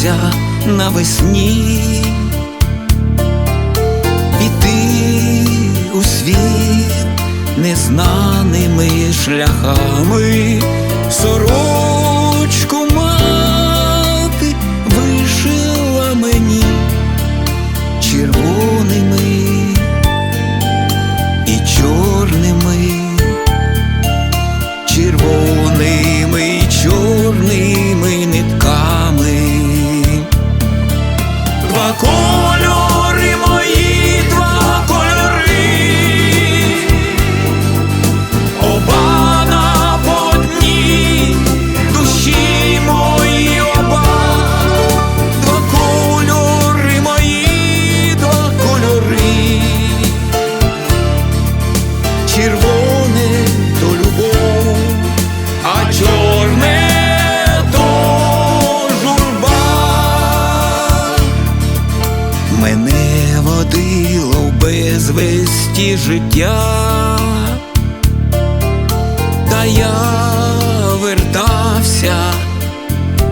зустрінемося навесні, іти у світ незнаними шляхами, сорочку безвесті життя, та я вертався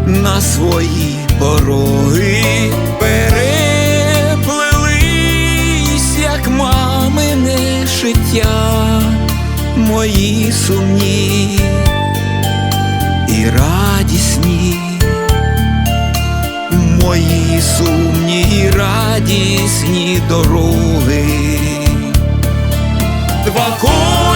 на свої пороги, переплелись, як мамине шиття, мої сумні і радісні. Мої сумні і радісні дороги. Два кольори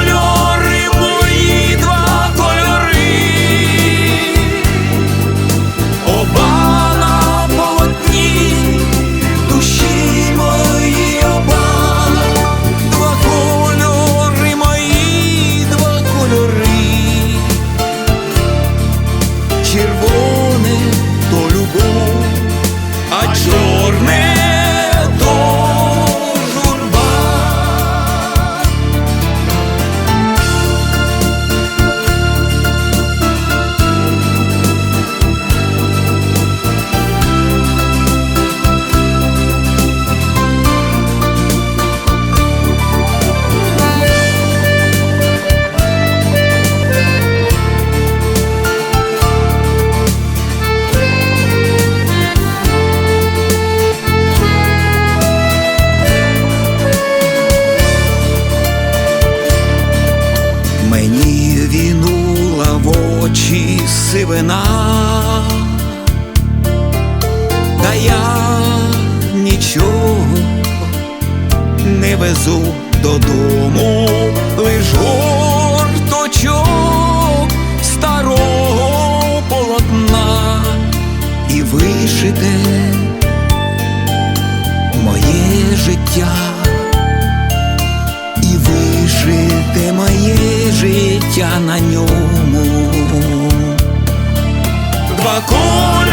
Мені вінула в очі сивина, та я нічого не везу додому, лиш горточок старого полотна і вишите моє життя. життя на ньому. Два кулі